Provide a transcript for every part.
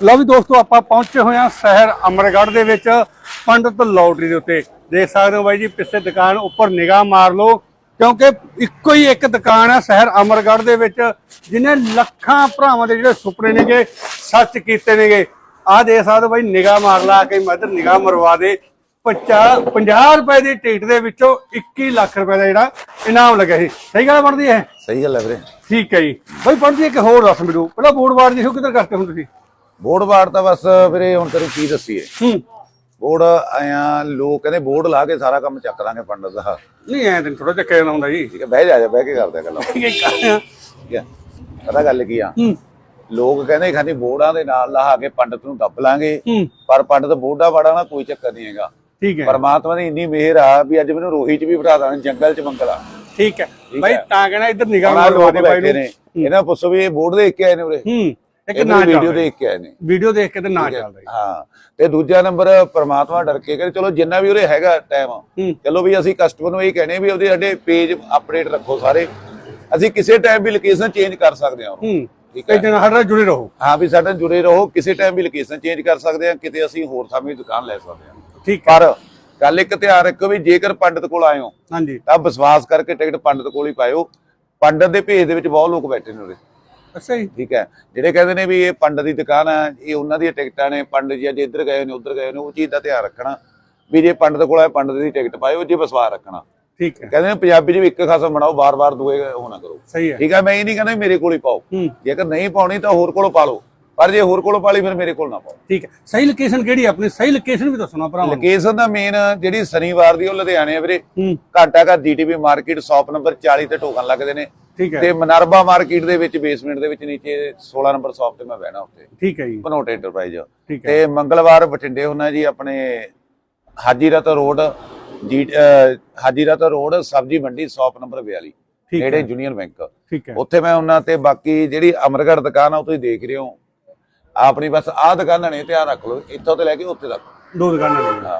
ਲਓ ਵੀ ਦੋਸਤੋ ਆਪਾਂ ਪਹੁੰਚੇ ਹੋਏ ਹਾਂ ਸ਼ਹਿਰ ਅਮਰਗੜ੍ਹ ਦੇ ਵਿੱਚ ਪੰਡਤ ਲੋਟਰੀ ਦੇ ਉੱਤੇ। ਦੇਖ ਸਕਦੇ ਹੋ ਬਾਈ ਜੀ ਪਿੱਛੇ ਦੁਕਾਨ ਉੱਪਰ ਨਿਗਾਹ ਮਾਰ ਲਓ ਕਿਉਂਕਿ ਇੱਕੋ ਹੀ ਇੱਕ ਦੁਕਾਨ ਹੈ ਸ਼ਹਿਰ ਅਮਰਗੜ੍ਹ ਦੇ ਵਿੱਚ ਜਿਹਨੇ ਲੱਖਾਂ ਭਰਾਵਾਂ ਦੇ ਜਿਹੜੇ ਸੁਪਨੇ ਨੇਗੇ ਸੱਚ ਕੀਤੇ ਨੇਗੇ। ਆਹ ਦੇਖ ਸਕਦੇ ਹੋ ਬਾਈ ਨਿਗਾਹ ਮਾਰ ਲਾ ਕੇ ਮੈਂ ਇੱਧਰ ਨਿਗਾਹ ਮਰਵਾ ਦੇ। 50 50 ਰੁਪਏ ਦੀ ਟਿਕਟ ਦੇ ਵਿੱਚੋਂ 21 ਲੱਖ ਰੁਪਏ ਦਾ ਜਿਹੜਾ ਇਨਾਮ ਲੱਗਿਆ ਸੀ। ਸਹੀ ਗੱਲ ਬਣਦੀ ਹੈ ਸਹੀ ਗੱਲ ਹੈ ਵੀਰੇ। ਠੀਕ ਹੈ ਜੀ। ਬਾਈ ਪੜਦੀ ਇੱਕ ਹੋਰ ਦੱਸ ਮੈਨੂੰ? ਪਹਿਲਾਂ ਬੋਰਡ ਵਾਰਡ ਦੇਖੋ ਕਿੱਧਰ ਕਰਦੇ ਹੋ ਤੁਸੀਂ। ਬੋਰਡ ਬਾੜ ਤਾਂ ਬਸ ਵੀਰੇ ਹੁਣ ਤੈਨੂੰ ਕੀ ਦੱਸੀਏ? ਹੂੰ। ਬੋਰਡ ਆਇਆ ਲੋਕ ਕਹਿੰਦੇ ਬੋਰਡ ਲਾ ਕੇ ਸਾਰਾ ਕੰਮ ਚੱਕ ਦਾਂਗੇ ਪੰਡਤ ਦਾ। ਨਹੀਂ ਐ ਤੈਨੂੰ ਥੋੜਾ ਚੱਕਿਆ ਜਾਂਦਾ ਹੁੰਦਾ ਜੀ। ਠੀਕ ਹੈ ਬਹਿ ਜਾ ਜਾ ਬਹਿ ਕੇ ਕਰਦੇ ਗੱਲਾਂ। ਠੀਕ ਹੈ ਪਤਾ ਗੱਲ ਕੀ ਆ? ਲੋਕ ਕਹਿੰਦੇ ਖਾਨੀ ਬੋਰਡਾਂ ਦੇ ਨਾਲ ਲਾ ਕੇ ਪੰਡਤ ਨੂੰ ਦੱਬ ਲਾਂਗੇ। ਪਰ ਪੰਡਤ ਬੋਰਡਾਂ ਵਾੜਾ ਨਾ ਕੋਈ ਚੱਕਰ ਨਹੀਂ ਹੈਗਾ। ਠੀਕ ਹੈ। ਪਰਮਾਤਮਾ ਦੀ ਇੰਨੀ ਮਿਹਰ ਆ ਵੀ ਅੱਜ ਮੈਨੂੰ ਰੋਹੀ ਚ ਵੀ ਬਿਠਾ ਦਾਂ ਜੰਗਲ ਚ ਮੰਗਲਾ ਠੀਕ ਹੈ। ਬਾਈ। ਤਾਂ ਕਹਿਣਾ ਇੱਧਰ ਨਿਗਾਹ ਦੇ ਬਾਈ ਬੈਠੇ ਨੂੰ। ਇਹਨਾਂ ਪੁੱਛੋ ਵੀ ਇਹ ਬੋਰਡ ਦੇਖ ਕੇ ਆਏ ਨੇ ਉਰੇ? ਹੂੰ। ਇੱਕ ਇਹ ਨਾ ਵੀਡੀਓ ਦੇਖ ਕੇ ਆਏ ਨੇ। ਵੀਡੀਓ ਦੇਖ ਕੇ ਤੇ ਨਾ ਚੱਲਦਾ ਜੀ ਹਾਂ। ਤੇ ਦੂਜਾ ਨੰਬਰ ਪ੍ਰਮਾਤਮਾ ਡਰ ਕੇ ਕਹਿੰਦੇ ਚਲੋ ਜਿੰਨਾ ਵੀ ਉਰੇ ਹੈਗਾ ਟਾਈਮ ਚਲੋ ਵੀ ਅਸੀਂ ਕਸਟਮਰ ਨੂੰ ਇਹ ਕਹਿੰਦੇ ਵੀ ਉਹਦੇ ਸਾਡੇ ਪੇਜ ਅਪਡੇਟ ਰੱਖੋ ਸਾਰੇ। ਅਸੀਂ ਕਿਸੇ ਟਾਈਮ ਵੀ ਲੋਕੇਸ਼ਨ ਚੇਂਜ ਕਰ ਸਕਦੇ ਹਾਂ ਠੀਕ ਹੈ। ਜਨ ਹਰ ਜੁੜੇ ਰਹੋ। ਹਾਂ ਵੀ ਸਾਡੇ ਜੁੜੇ ਰਹੋ। ਕਿਸੇ ਟਾਈਮ ਵੀ ਲੋਕੇਸ਼ਨ ਚੇਂਜ ਕਰ ਸਕਦੇ ਹਾਂ ਕਿਤੇ ਅਸੀਂ ਹੋਰ ਥਾਂ ਵੀ ਦੁਕਾਨ ਲੈ ਸਕਦੇ ਹਾਂ। ਠੀਕ ਹੈ। ਪਰ ਗੱਲ ਇੱਕ ਧਿਆਨ ਰੱਖੋ ਵੀ ਜੇਕਰ ਪੰਡਤ ਕੋਲ ਆਇਓ ਹਾਂਜੀ। ਤਾਂ ਵਿਸ਼ਵਾਸ ਕਰਕੇ ਟਿਕਟ ਪੰਡਤ ਕੋਲ ਹੀ ਪਾਇਓ। ਪੰਡਤ ਦੇ ਭੇਜ ਦੇ ਵਿੱਚ ਬਹੁਤ ਲੋਕ ਬੈਠੇ ਨੇ ਉਰੇ। ਅੱਛਾ ਜੀ। ਠੀਕ ਹੈ। ਜਿਹੜੇ ਕਹਿੰਦੇ ਨੇ ਵੀ ਇਹ ਪੰਡਤ ਦੀ ਦੁਕਾਨ ਹੈ ਇਹ ਉਹਨਾਂ ਦੀਆਂ ਟਿਕਟਾਂ ਨੇ ਪੰਡਤ ਜੀ ਅੱਜ ਇੱਧਰ ਗਏ ਨੇ ਉੱਧਰ ਗਏ ਨੇ ਉਹ ਚੀਜ਼ ਦਾ ਧਿਆਨ ਰੱਖਣਾ ਵੀ ਜੇ ਪੰਡਤ ਕੋਲ ਆਏ ਪੰਡਤ ਦੀ ਟਿਕਟ ਪਾਇਓ ਜੇ ਵਿਸ਼ਵਾਸ ਰੱਖਣਾ। ਠੀਕ ਹੈ। ਕਹਿੰਦੇ ਨੇ ਪੰਜਾਬੀ ਵੀ ਇੱਕ ਖਾਸਾ ਬਣਾਓ ਬਾਰ-ਬਾਰ ਦੂਏ ਹੋਣਾ ਕਰੋ। ਸਹੀ ਹੈ। ਠੀਕ ਹੈ ਮੈਂ ਇਹ ਨਹੀਂ ਕਹਿੰਦਾ ਮੇਰੇ ਕੋਲ ਹੀ ਪਾਓ। ਹੂੰ। ਜੇਕਰ ਨਹੀਂ ਪਾਉਣੀ ਤਾਂ ਹੋਰ ਕੋਲੋਂ ਪਾ ਲਓ। ਪਰ ਜੇ ਹੋਰ ਕੋਲੋਂ ਪਾਲੀ ਫਿਰ ਮੇਰੇ ਕੋਲ ਨਾ ਪਾਓ। ਠੀਕ ਹੈ। ਸਹੀ ਲੋਕੇਸ਼ਨ ਕਿਹੜੀ ਹੈ ਆਪਣੀ? ਸਹੀ ਲੋਕੇਸ਼ਨ ਵੀ ਦੱਸਣਾ ਭਰਾਵਾਂ ਲੋਕੇਸ਼ਨ ਦਾ ਮੇਨ ਜਿਹੜੀ ਸ਼ਨੀਵਾਰ ਦੀ ਉਹ ਲੁਧਿਆਣੇ ਆ ਵੀਰੇ। ਹੂੰ। ਘਾਟਾ ਘਰ ਜੀਟੀਪੀ ਮਾਰਕੀਟ ਸ਼ਾਪ ਨੰਬਰ 40 ਤੇ ਟੋਕਨ ਲੱਗਦੇ ਨੇ। ਠੀਕ ਹੈ। ਤੇ ਮਨਰਬਾ ਮਾਰਕੀਟ ਦੇ ਵਿੱਚ ਬੇਸਮੈਂਟ ਦੇ ਵਿੱਚ ਨੀਚੇ 16 ਨੰਬਰ ਸ਼ਾਪ ਤੇ ਮੈਂ ਬਹਿਣਾ ਉੱਤੇ ਠੀਕ ਹੈ ਜੀ। ਭਨੋਟ ਐਂਟਰਪ੍ਰਾਈਜ਼ ਤੇ ਮੰਗਲਵਾਰ ਬਠਿੰਡੇ ਹੁੰਨਾ ਜੀ ਆਪਣੇ ਹਾਜੀ ਰਤ ਰੋਡ ਜੀ ਹਾਜੀ ਰਤ ਰੋਡ ਸਬਜੀ ਮੰਡੀ ਸ਼ਾਪ ਨੰਬਰ 42 ਠੀਕ ਨੇੜੇ ਯੂਨੀਅਨ ਬੈਂਕ ਠੀਕ ਹੈ। ਉੱਥੇ ਮੈਂ ਉਹਨਾਂ ਤੇ ਬਾਕੀ ਜਿਹੜੀ ਅਮਰਗੜ੍ਹ ਦੁਕਾਨ ਆ ਉਹ ਤੁਸੀਂ ਦੇਖ ਰਹੇ ਹੋ। ਆਪਣੀ ਬਸ ਆਹ ਦੁਕਾਨਾਂ ਨੇ ਧਿਆਨ ਰੱਖ ਲਓ ਇੱਥੋਂ ਤੋਂ ਲੈ ਕੇ ਉੱਥੇ ਤੱਕ। ਦੋ ਦੁਕਾਨਾਂ ਨੇ। ਹਾਂ।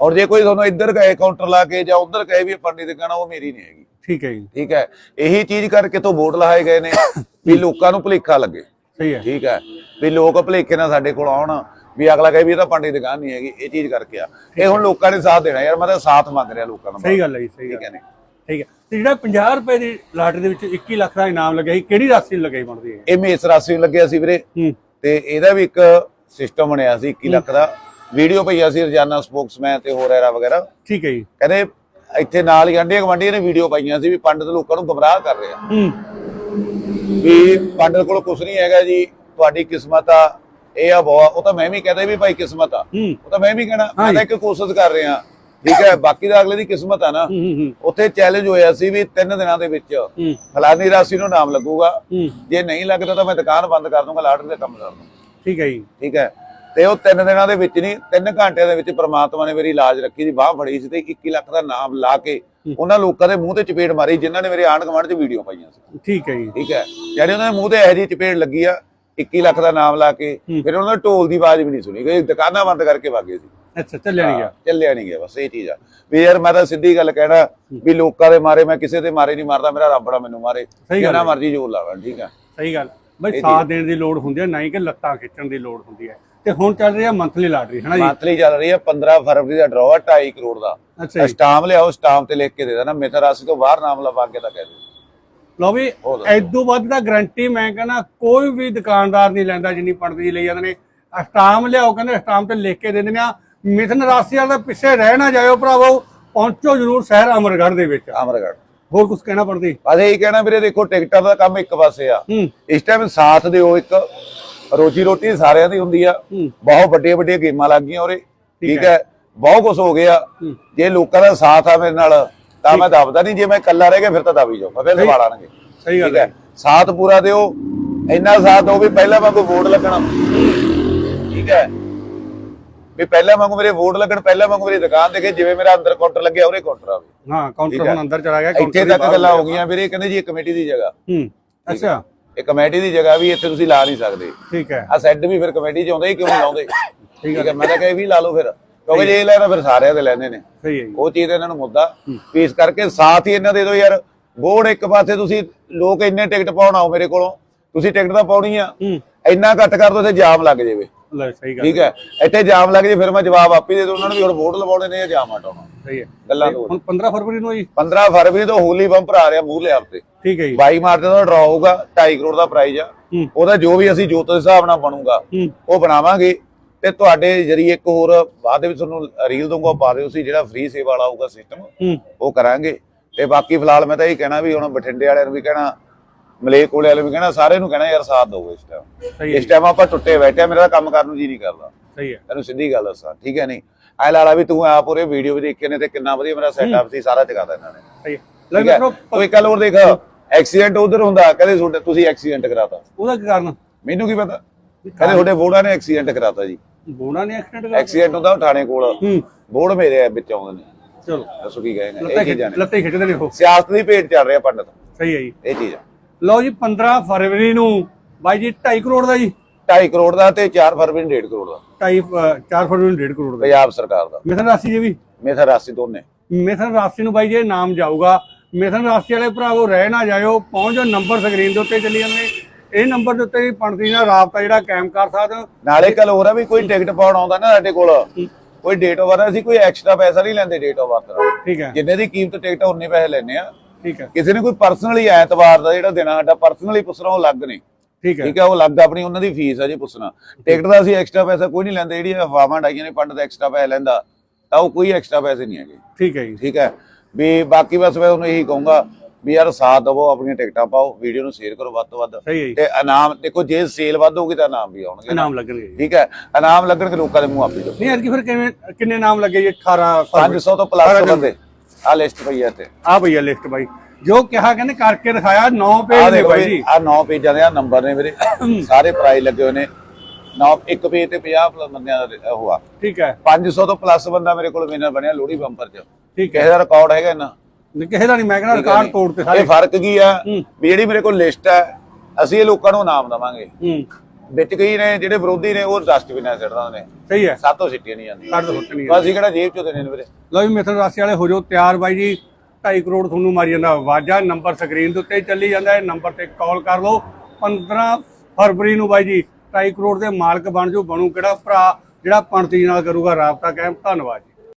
ਔਰ ਜੇ ਕੋਈ ਤੁਹਾਨੂੰ ਇੱਧਰ ਗਏ ਕਾਊਂਟਰ ਲਾ ਕੇ ਜਾਂ ਉੱਧਰ ਗਏ ਵੀ ਇਹ ਪੰਡੀ ਦੁਕਾਨ ਉਹ ਮੇਰੀ ਨਹੀਂ ਹੈਗੀ। ਠੀਕ ਹੈ ਜੀ। ਠੀਕ ਹੈ। ਇਹੀ ਚੀਜ਼ ਕਰਕੇ ਤੋਂ ਬੋਰਡ ਲਾਏ ਗਏ ਨੇ ਵੀ ਲੋਕਾਂ ਨੂੰ ਭੁਲੇਖਾ ਲੱਗੇ। ਸਹੀ ਹੈ। ਠੀਕ ਹੈ। ਵੀ ਲੋਕ ਭਲੇਖੇ ਨਾਲ ਸਾਡੇ ਕੋਲ ਆਉਣ ਵੀ ਅਗਲਾ ਕਹੇ ਵੀ ਇਹ ਤਾਂ ਪਾਂਡੇ ਦੀ ਦੁਕਾਨ ਨਹੀਂ ਹੈਗੀ ਇਹ ਚੀਜ਼ ਕਰਕੇ ਆ। ਇਹ ਹੁਣ ਲੋਕਾਂ ਨੇ ਸਾਥ ਦੇਣਾ ਯਾਰ ਮੈਂ ਤਾਂ ਸਾਥ ਮੰਗ ਰਿਹਾ ਲੋਕਾਂ ਦਾ ਸਹੀ ਗੱਲ ਹੈ ਜੀ ਸਹੀ ਗੱਲ। ਹੈ ਠੀਕ ਹੈ। ਤੇ ਜਿਹੜਾ 50 ਰੁਪਏ ਦੀ ਲਾਟਰੀ ਦੇ ਵਿੱਚ 21 ਲੱਖ ਦਾ ਇਨਾਮ ਲੱਗਿਆ ਸੀ ਕਿਹੜੀ ਰਾਸ਼ੀ ਨੂੰ ਲਗਾਈ ਬਣਦੀ ਹੈ? ਇਹ ਮੇਸ ਰਾਸੀ ਨੂੰ ਲੱਗਿਆ ਸੀ ਵੀਰੇ। ਤੇ ਇਹਦਾ ਵੀ ਇੱਕ ਸਿਸਟਮ ਬਣਿਆ ਸੀ 21 ਲੱਖ ਦਾ। ਵੀਡੀਓ ਪਈਆ ਸੀ ਰਜਾਨਾ ਸਪੋਕਸਮੈਨ ਤੇ ਹੋਰ ਐਰਾ ਵਗੈਰਾ। ਠੀਕ ਹੈ ਜੀ। ਕਹਿੰਦੇ ਇੱਥੇ ਨਾਲ ਹੀ ਆਂਢੀ ਗਵਾਂਢੀ ਨੇ ਵੀਡੀਓ ਪਾਈਆਂ ਸੀ ਵੀ ਪੰਡਤ ਲੋਕਾਂ ਨੂੰ ਗਮਰਾਹ ਕਰ ਰਿਹਾ। ਵੀ ਪੰਡਤ ਕੋਲ ਕੁਝ ਨਹੀਂ ਹੈਗਾ ਜੀ ਤੁਹਾਡੀ ਕਿਸਮਤ ਆ ਇਹ ਆ ਬੋਆ ਉਹ ਤਾਂ ਮੈਂ ਵੀ ਕਹਦਾ ਵੀ ਭਾਈ ਕਿਸਮਤ ਆ। ਉਹ ਤਾਂ ਮੈਂ ਵੀ ਕਹਿਣਾ ਮੈਂ। ਤਾਂ ਇੱਕ ਕੋਸ਼ਿਸ਼ ਕਰ ਰਿਹਾ। ਠੀਕ ਹੈ ਬਾਕੀ ਦਾ ਅਗਲੇ ਦੀ ਕਿਸਮਤ ਆ ਨਾ। ਉੱਥੇ ਚੈਲੰਜ ਹੋਇਆ ਸੀ ਵੀ ਤਿੰਨ ਦਿਨਾਂ ਦੇ ਵਿੱਚ ਫਲਾਨੀ ਰਾਸ਼ੀ ਨੂੰ ਨਾਮ ਲੱਗੂਗਾ। ਜੇ ਨਹੀਂ ਲੱਗਦਾ ਤਾਂ ਮੈਂ ਦੁਕਾਨ ਬੰਦ ਕਰ ਦੂੰਗਾ ਲਾਟਰੀ ਦਾ ਕੰਮ ਕਰ ਦੂੰਗਾ। ਠੀਕ ਹੈ ਜੀ। ਠੀਕ ਹੈ। ਤੇ ਉਹ ਤਿੰਨ ਦਿਨਾਂ ਦੇ ਵਿੱਚ ਨਹੀਂ ਤਿੰਨ ਘੰਟਿਆਂ ਦੇ ਵਿੱਚ ਪ੍ਰਮਾਤਮਾ ਨੇ ਮੇਰੀ ਇਲਾਜ ਰੱਖੀ ਦੀ ਬਾਹ ਫੜੀ ਸੀ ਤੇ 21 ਲੱਖ ਦਾ ਨਾਮ ਲਾ ਕੇ ਉਹਨਾਂ ਲੋਕਾਂ ਦੇ ਮੂੰਹ ਤੇ ਚਪੇੜ ਮਾਰੀ ਜਿਨ੍ਹਾਂ ਨੇ ਮੇਰੇ ਆਂਢ ਗੁਆਂਢ 'ਚ ਵੀਡੀਓ ਪਾਈਆਂ ਸੀ। ਠੀਕ ਹੈ ਜੀ। ਠੀਕ ਹੈ ਜਿਹੜੇ ਉਹਨਾਂ ਦੇ ਮੂੰਹ ਤੇ ਇਹੋ ਜਿਹੀ ਚਪੇੜ ਲੱਗੀ ਆ 21 ਲੱਖ ਦਾ ਨਾਮ ਲਾ ਕੇ ਫਿਰ ਉਹਨਾਂ ਨੇ ਢੋਲ ਦੀ ਆਵਾਜ਼ ਵੀ ਨਹੀਂ ਸੁਣੀ ਕਿ ਦੁਕਾਨਾਂ ਬੰਦ ਕਰਕੇ ਭਾਗੇ ਸੀ। ਅੱਛਾ ਚੱਲਿਆ ਨਹੀਂ ਗਿਆ। ਚੱਲਿਆ ਨਹੀਂ ਗਿਆ ਬਸ ਇਹ ਚੀਜ਼ ਆ। ਵੀ ਯਾਰ ਮੈਂ ਤਾਂ ਸਿੱਧੀ ਗੱਲ ਕਹਿਣਾ ਵੀ ਲੋਕਾਂ ਦੇ ਮਾਰੇ ਮੈਂ ਕਿਸੇ ਦੇ ਮਾਰੇ ਨਹੀਂ ਮਾਰਦਾ ਮੇਰਾ ਰੱਬ ਨਾ ਮੈਨੂੰ ਮਾਰੇ। ਜਿੰਨਾ ਮਰਜ਼ੀ ਜ਼ੋਰ ਲਾਵਾਂ ਠੀਕ ਆ। ਸਹੀ ਗੱਲ। ਬਈ ਸਾਥ ਦੇਣ ਦੀ ਲੋੜ ਹੁੰਦੀ ਹੈ ਨਾ ਹੀ ਕਿ ਲੱਤਾਂ ਖਿੱਚਣ ਦੀ ਲੋੜ ਹੁੰਦੀ ਹੈ। ਤੇ ਹੁਣ ਚੱਲ ਰਹੀ ਹੈ ਮੰਥਲੀ ਲਾਟਰੀ ਹੈ ਨਾ ਜੀ? ਮੰਥਲੀ ਚੱਲ ਰਹੀ ਹੈ 15 ਫਰਵਰੀ ਦਾ ਡਰਾਅ 2.5 ਕਰੋੜ ਦਾ। ਅੱਛਾ ਸਟਾਮ ਲਿਆਓ ਸਟਾਮ ਤੇ ਲਿਖ ਕੇ ਦੇ ਦੇਣਾ ਮਿਥ ਰਾਸ਼ੀ ਤੋਂ ਬਾਹਰ ਨਾਮ ਲਵਾ ਕੇ ਤਾਂ ਕਹਿ ਦੇ ਲਓ ਵੀ। ਐਦੋਂ ਵੱਧ ਦਾ ਗਰੰਟੀ ਮੈਂ ਕਹਿੰਦਾ ਕੋਈ ਵੀ ਦੁਕਾਨਦਾਰ ਨਹੀਂ ਲੈਂਦਾ ਜਿੰਨੀ ਪੰਡਤ ਜੀ ਲਈ ਜਾਂਦੇ ਨੇ। ਅਸਟਾਮ ਲਿਆਓ ਕਹਿੰਦੇ ਅਸਟਾਮ ਤੇ ਲਿਖ ਕੇ ਦੇ ਦਿੰਦੇ ਆ। ਮਿਥਨ ਰਾਸ਼ੀ ਵਾਲਾ ਪਿੱਛੇ ਰਹਿ ਨਾ ਜਾਇਓ ਭਰਾਵੋ ਪਹੁੰਚੋ ਜ਼ਰੂਰ ਸ਼ਹਿਰ ਅਮਰਗੜ੍ਹ ਦੇ ਵਿੱਚ। ਅਮਰਗੜ ਹੋਰ ਕੁਝ ਕਹਿਣਾ ਪੜਦੀ ਬਸ ਇਹੀ ਕਹਿਣਾ ਵੀਰੇ ਦੇਖੋ ਟਿਕਟਾਂ ਦਾ ਕੰਮ ਇੱਕ ਪਾਸੇ ਆ। ਇਸ ਟਾਈਮ ਸਾਥ ਦਿਓ ਇੱਕ। ਰੋਜੀ ਰੋਟੀ ਸਾਰਿਆਂ ਦੀ ਹੁੰਦੀ ਆ। ਹੂੰ। ਬਹੁਤ ਵੱਡੀਆਂ ਵੱਡੀਆਂ ਗੇਮਾਂ ਲੱਗ ਗਈਆਂ ਉਰੇ। ਠੀਕ ਹੈ। ਹੈ। ਬਹੁਤ ਕੁਝ ਹੋ ਗਿਆ। ਹੂੰ। ਜੇ ਲੋਕਾਂ ਦਾ ਸਾਥ ਆ ਮੇਰੇ ਨਾਲ ਤਾਂ ਮੈਂ ਦਬਦਾ ਨਹੀਂ। ਜੇ ਮੈਂ ਇਕੱਲਾ ਰਹਿ ਗਿਆ ਫਿਰ ਤਾਂ ਦਬ ਹੀ ਜਾਊਗਾ। ਫਿਰ ਸਵਾਲ ਆਣਗੇ ਸਹੀ ਗੱਲ ਹੈ। ਹੈ। ਸਾਥ ਪੂਰਾ ਦਿਓ। ਇੰਨਾ ਸਾਥ ਦਿਓ ਵੀ ਪਹਿਲਾਂ ਵਾਂਗੂ ਵੋਟ ਲੱਗਣਾ। ਠੀਕ ਹੈ। ਵੀ ਪਹਿਲਾਂ ਵਾਂਗੂ ਮੇਰੇ ਵੋਟ ਲੱਗਣ ਪਹਿਲਾਂ ਵਾਂਗੂ ਮੇਰੀ ਦੁਕਾਨ ਦੇਖੇ ਜਿਵੇਂ ਮੇਰਾ ਅੰਦਰ ਕਾਊਂਟਰ ਲੱਗਿਆ ਉਹਰੇ ਕਾਊਂਟਰ ਆਵੇ ਹਾਂ ਕਾਊਂਟਰ ਹੈ। ਹੁਣ ਅੰਦਰ ਚਲਾ ਗਿਆ ਇੱਥੇ ਤੱਕ ਗੱਲਾਂ ਹੋ ਗਈਆਂ। ਵੀਰੇ। ਕਹਿੰਦੇ ਜੀ ਇਹ ਕਮੇਟੀ ਦੀ ਜਗ੍ਹਾ। ਹੂੰ। ਅੱਛਾ। ਇਹ ਕਮੇਟੀ ਦੀ ਜਗ੍ਹਾ ਵੀ ਇੱਥੇ ਤੁਸੀਂ ਲਾ ਨਹੀਂ ਸਕਦੇ। ਠੀਕ ਹੈ। ਆ ਸੈੱਡ ਵੀ ਫਿਰ ਕਮੇਟੀ ਚ ਆਉਂਦੇ ਹੀ ਕਿਉਂ ਨਹੀਂ ਲਾਉਂਦੇ? ਠੀਕ ਹੈ। ਮੈਂ ਤਾਂ ਕਹੇ ਵੀ ਲਾ ਲਓ ਫਿਰ। ਕਿਉਂਕਿ ਜੇ ਇਹ ਲੈਣਾ ਫਿਰ ਸਾਰਿਆਂ ਦੇ ਲੈਣੇ ਨੇ। ਸਹੀ ਹੈ ਉਹ ਚੀਜ਼ ਇਹਨਾਂ ਨੂੰ ਮੁੱਦਾ। ਇਸ ਕਰਕੇ ਸਾਥ ਹੀ ਇਹਨਾਂ ਦੇ ਦਿਓ ਯਾਰ। ਬੋਰਡ ਇੱਕ ਪਾਸੇ ਤੁਸੀਂ ਲੋਕ ਇੰਨੇ ਟਿਕਟ ਪਾਉਣ ਆਓ ਮੇਰੇ ਕੋਲੋਂ। ਤੁਸੀਂ ਟਿਕਟ ਤਾਂ ਪਾਉਣੀ ਆ। ਇੰਨਾ ਘੱਟ ਕਰ ਦੋ ਇੱਥੇ ਜਾਮ ਲੱਗ ਜਾਵੇ। ਲੈ ਸਹੀ ਗੱਲ ਠੀਕ ਹੈ। ਇੱਥੇ ਜਾਮ ਲੱਗ ਜੇ ਫਿਰ ਮੈਂ ਜਵਾਬ ਆਪੀ ਦੇ ਦੂੰ ਉਹਨਾਂ ਨੂੰ ਵੀ ਹੁਣ ਵੋਟ ਲਵਾਉਣੇ ਨੇ ਜਾਂ ਜਾਮ ਹਟਾਉਣਾ? ਸਹੀ ਹੈ। ਗੱਲਾਂ ਤੋਂ ਹੁਣ 15 ਫਰਵਰੀ ਨੂੰ ਜੀ। 15 ਫਰਵਰੀ ਤੋਂ ਹੋਲੀ ਬੰਪਰ ਆ ਰਿਹਾ ਮੂਹਰਲੇ ਹਫ਼ਤੇ। ਠੀਕ ਹੈ ਜੀ। 22 ਮਾਰਚ ਦਾ ਡਰਾ ਹੋਊਗਾ 2.5 ਕਰੋੜ ਦਾ ਪ੍ਰਾਈਜ਼ ਆ। ਉਹਦਾ ਜੋ ਵੀ ਅਸੀਂ ਜੋਤ ਦੇ ਹਿਸਾਬ ਨਾਲ ਬਣੂਗਾ ਉਹ ਬਣਾਵਾਂਗੇ। ਤੇ ਤੁਹਾਡੇ ਜਰੀਏ ਇੱਕ ਹੋਰ ਬਾਅਦ ਦੇ ਵਿੱਚ ਤੁਹਾਨੂੰ ਰੀਲ ਦਊਂਗਾ ਪਾ ਦਿਓ ਸੀ ਜਿਹੜਾ ਫ੍ਰੀ ਸੇਵਾ ਵਾਲਾ ਹੋਊਗਾ ਸਿਸਟਮ ਉਹ ਕਰਾਂਗੇ। ਤੇ ਬਾਕੀ ਫਿਲਹਾਲ ਮੈਂ ਤਾਂ ਇਹ ਕਹਿਣਾ ਵੀ ਹੁਣ ਬਠਿੰਡੇ ਵਾਲਿਆਂ ਨੂੰ ਵੀ ਕਹਿਣਾ ਮਲੇਕੋਲੇ ਵਾਲਿਆਂ ਨੂੰ ਵੀ ਕਹਿਣਾ ਸਾਰੇ ਨੂੰ ਕਹਿਣਾ ਯਾਰ ਸਾਥ ਦਿਓ ਇਸ ਟਾਈਮ ਇਸ ਟਾਈਮ ਆਪਾਂ ਟੁੱਟੇ ਬੈਠੇ ਆ ਮੇਰਾ ਕੰਮ ਕਰਨ ਨੂੰ ਜੀ ਨਹੀਂ ਕਰਦਾ। ਸਹੀ ਹੈ। ਤੈਨੂੰ ਸਿੱਧੀ ਗੱਲ ਦੱਸਾਂ ਠੀਕ ਹੈ ਨਹੀਂ? ਐ ਲਾਲਾ ਵੀ ਤੂੰ ਆਪ ਉਹਰੇ ਵੀਡੀਓ ਵੀ ਦੇਖੇ ਨੇ ਤੇ ਕਿੰਨਾ ਵਧੀਆ ਮੇਰਾ ਸੈਟਅਪ ਸੀ ਸਾਰਾ ਚਗਾਦਾ ਇਹਨਾਂ ਨੇ। ਸਹੀ ਹੈ। ਲੈ ਗੱਲ ਹੋਰ ਦੇਖ ਐਕਸੀਡੈਂਟ ਉਧਰ ਹੁੰਦਾ ਕਹਿੰਦੇ ਤੁਹਾਡੇ ਤੁਸੀਂ ਐਕਸੀਡੈਂਟ ਕਰਾਤਾ। ਉਹਦਾ ਕੀ ਕਾਰਨ? ਮੈਨੂੰ ਕੀ ਪਤਾ? ਕਹਿੰਦੇ ਤੁਹਾਡੇ ਬੋੜਾ ਨੇ ਐਕਸੀਡੈਂਟ ਕਰਾਤਾ ਜੀ। ਬੋਣਾ ਨੇ ਐਕਸੀਡੈਂਟ ਕਰ ਐਕਸੀਡੈਂਟ ਹੁੰਦਾ ਥਾਣੇ ਕੋਲ। ਬੋੜ ਮੇਰੇ ਵਿੱਚ ਆਉਂਦੇ ਨੇ। ਚਲੋ। ਦੱਸੋ ਕੀ ਕਹੇਗਾ ਇਹ ਚੀਜ਼ਾਂ ਨੇ ਲੱਤੇ ਖਿੱਚਦੇ ਨੇ ਉਹ। ਸਿਆਸਤ ਦੀ ਭੇਟ ਚੱਲ ਰਿਹਾ ਪੰਡਤ। ਸਹੀ ਹੈ ਜੀ। ਇਹ ਚੀਜ਼ ਲਓ ਜੀ 15 ਫਰਵਰੀ ਨੂੰ। ਬਾਈ ਜੀ 2.5 ਕਰੋੜ ਦਾ ਜੀ। 2.5 ਕਰੋੜ ਦਾ ਤੇ 4 ਫਰਵਰੀ ਨੂੰ 1.5 ਕਰੋੜ ਦਾ। 2.5 4 ਫਰਵਰੀ ਨੂੰ 1.5 ਕਰੋੜ ਦਾ। ਪੰਜਾਬ ਸਰਕਾਰ ਦਾ। ਮਿਥਨ ਰਾਸ਼ੀ ਜੀ ਵੀ। ਮੇਥਾ ਰਾਸੀ ਦੋਨੇ। ਮਿਥਨ ਰਾਸ਼ੀ ਨੂੰ ਬਾਈ ਜੀ ਨਾਮ ਜਾਊਗਾ। ਮਿਥਨ ਰਾਸ਼ੀ ਵਾਲੇ ਭਰਾਵੋ ਰਹਿ ਨਾ ਜਾਇਓ। ਪਹੁੰਚ ਨੰਬਰ ਸਕਰੀਨ ਦੇ ਉੱਤੇ ਚੱਲੀ ਜਾਂਦੇ। ਇਹ ਨੰਬਰ ਦੇ ਉੱਤੇ ਵੀ ਪੰਡਤੀ ਨਾਲ ਰਾਬਤਾ ਜਿਹੜਾ ਕਾਇਮ ਕਰ ਸਕਦੇ ਹੋ। ਨਾਲੇ ਕੱਲ ਹੋਰ ਆ ਵੀ ਕੋਈ ਟਿਕਟ ਪਾਉਣ ਆਉਂਦਾ ਨਾ ਸਾਡੇ ਕੋਲ। ਕੋਈ ਡੇਟ ਬਰਥ ਅਸੀਂ ਕੋਈ ਐਕਸਟਰਾ ਪੈਸਾ ਨਹੀਂ ਲੈਂਦੇ ਡੇਟ ਬਰਥ ਦਾ ਠੀਕ ਹੈ। ਜਿੰਨੇ ਦੀ ਕੀਮਤ ਟਿਕਟ ਉਹਨੇ ਪੈਸੇ ਲੈਣੇ ਆ। ਠੀਕ ਹੈ। ਕਿਸੇ ਨੇ ਕੋਈ ਪਰਸਨਲੀ ਐਤਵਾਰ ਦਾ ਜਿਹੜਾ ਦਿਨ ਆ ਸਾਡਾ ਪਰਸਨਲੀ ਪੁੱਛਣਾ ਉਹ ਅਲੱਗ ਨੇ। ਠੀਕ ਹੈ। ਠੀਕ ਹੈ ਉਹ ਅਲੱਗ ਆਪਣੀ ਉਹਨਾਂ ਦੀ ਫੀਸ ਆ ਜੀ ਪੁੱਛਣਾ। ਟਿਕਟ ਦਾ ਅਸੀਂ ਐਕਸਟਰਾ ਪੈਸਾ ਕੋਈ ਨਹੀਂ ਲੈਂਦੇ ਜਿਹੜੀ ਅਫਵਾਹਾਂ ਡਾਈਆਂ ਨੇ ਪੰਡਤ ਐਕਸਟਰਾ ਪੈਸੇ ਲੈਂਦਾ ਤਾਂ ਉਹ ਕੋਈ ਐਕਸਟਰਾ ਪੈਸੇ ਨਹੀਂ ਹੈਗੇ। ਠੀਕ ਹੈ ਜੀ। ਠੀਕ ਹੈ ਵੀ ਬਾਕੀ ਬਸ ਮੈਂ ਉਹਨੂੰ ਇਹੀ ਕਹੂੰਗਾ ਵੀ ਯਾਰ ਸਾਥ ਦਵੋ ਆਪਣੀਆਂ ਟਿਕਟਾਂ ਪਾਓ ਵੀਡੀਓ ਨੂੰ ਸ਼ੇਅਰ ਕਰੋ ਵੱਧ ਤੋਂ ਵੱਧ। ਤੇ ਇਨਾਮ ਦੇਖੋ ਜੇ ਸੇਲ ਵੱਧ ਹੋਊਗੀ ਤਾਂ ਇਨਾਮ ਵੀ ਆਉਣਗੇ ਇਨਾਮ ਲੱਗਣਗੇ ਠੀਕ ਹੈ ਇਨਾਮ ਲੱਗਣਗੇ ਲੋਕਾਂ ਦੇ ਮੂੰਹ ਆਪੇ ਜੋ ਨਹੀਂ ਐਤਕੀ ਫਿਰ ਕਿਵੇਂ ਕਿੰਨੇ ਨਾਮ ਲੱਗੇ ਜੀ? 18 ਫਰਵਰੀ 500 ਤੋਂ ਪਲੱਸ ਬੰਦੇ। ਆ ਲਿਸਟ ਪਈ ਹੈ ਤੇ ਆ ਭਈਆ ਲਿਸਟ ਬਾਈ। ਜੋ ਕਿਹਾ ਕਹਿੰਦੇ ਕਰਕੇ ਦਿਖਾਇਆ 9 ਆ ਪੇਜ ਨੇ ਦੇਖੋ ਬਾਈ ਜੀ ਆ 9 ਪੇਜਾਂ ਦੇ ਆ ਨੰਬਰ ਨੇ ਮੇਰੇ ਸਾਰੇ ਪ੍ਰਾਈਜ਼ ਲੱਗੇ ਹੋਏ ਨੇ। 9 ਇੱਕ ਪੇਜ ਤੇ 50 ਪਲੱਸ ਬੰਦਿਆਂ ਦਾ ਉਹ ਆ ਠੀਕ ਹੈ। 500 ਤੋਂ ਪਲੱਸ ਬੰਦਾ ਮੇਰੇ ਕੋਲ ਵਿਨਰ ਬਣਿਆ ਲੋਹੜੀ ਬੰਪਰ ਚ। ਠੀਕ ਹੈ। ਕਿਸੇ ਦਾ ਰਿਕਾਰਡ ਹੈਗਾ ਇਹਨਾਂ ਨਹੀਂ, ਕਿਸੇ ਦਾ ਨਹੀਂ ਮੈਂ ਕਹਿੰਦਾ ਰਿਕਾਰਡ ਤੋੜਤੇ ਸਾਰੇ। ਇਹ ਫ਼ਰਕ ਕੀ ਆ। ਵੀ ਜਿਹੜੀ ਮੇਰੇ ਕੋਲ ਲਿਸਟ ਹੈ ਅਸੀਂ ਇਹ ਲੋਕਾਂ ਨੂੰ ਇਨਾਮ ਦਵਾਂਗੇ। ਹੂੰ ਵਿੱਚ ਕਈ ਨੇ ਜਿਹੜੇ ਵਿਰੋਧੀ ਨੇ ਉਹ ਡਸਟਬਿਨਾਂ ਸਿੱਟਦਾ ਨੇ ਸਹੀ ਹੈ। ਸਾਤੋਂ ਸਿੱਟੀਆਂ ਨਹੀਂ ਜਾਂਦੀਆਂ ਕੱਢ ਦੋ ਹੁੱਟਣੀ ਬਸ ਅਸੀਂ ਕਿਹੜਾ ਜੇਬ ਚੋਂ ਦੇਣੇ ਨੇ ਵੀਰੇ। ਲਓ ਜੀ ਮਿਥਨ ਰਾਸ਼ੀ ਵਾਲੇ ਹੋ ਜਾਓ ਤਿਆਰ। ਬਾਈ ਜੀ 2.5 ਕਰੋੜ ਤੁਹਾਨੂੰ ਮਾਰੀ ਜਾਂਦਾ। ਆਵਾਜ਼ਾਂ ਨੰਬਰ ਸਕਰੀਨ ਦੇ ਉੱਤੇ ਚੱਲੀ ਜਾਂਦਾ। ਹੈ ਨੰਬਰ ਤੇ ਕਾਲ ਕਰ ਲਓ। 15 ਫਰਵਰੀ ਨੂੰ ਬਾਈ ਜੀ 2.5 ਕਰੋੜ ਦੇ ਮਾਲਕ ਬਣ ਜਾਓ। ਬਣੂ ਕਿਹੜਾ ਭਰਾ? ਜਿਹੜਾ ਪੰਡਤੀ ਨਾਲ ਕਰੂਗਾ ਰਾਬਤਾ ਕਾਇਮ। ਧੰਨਵਾਦ ਜੀ।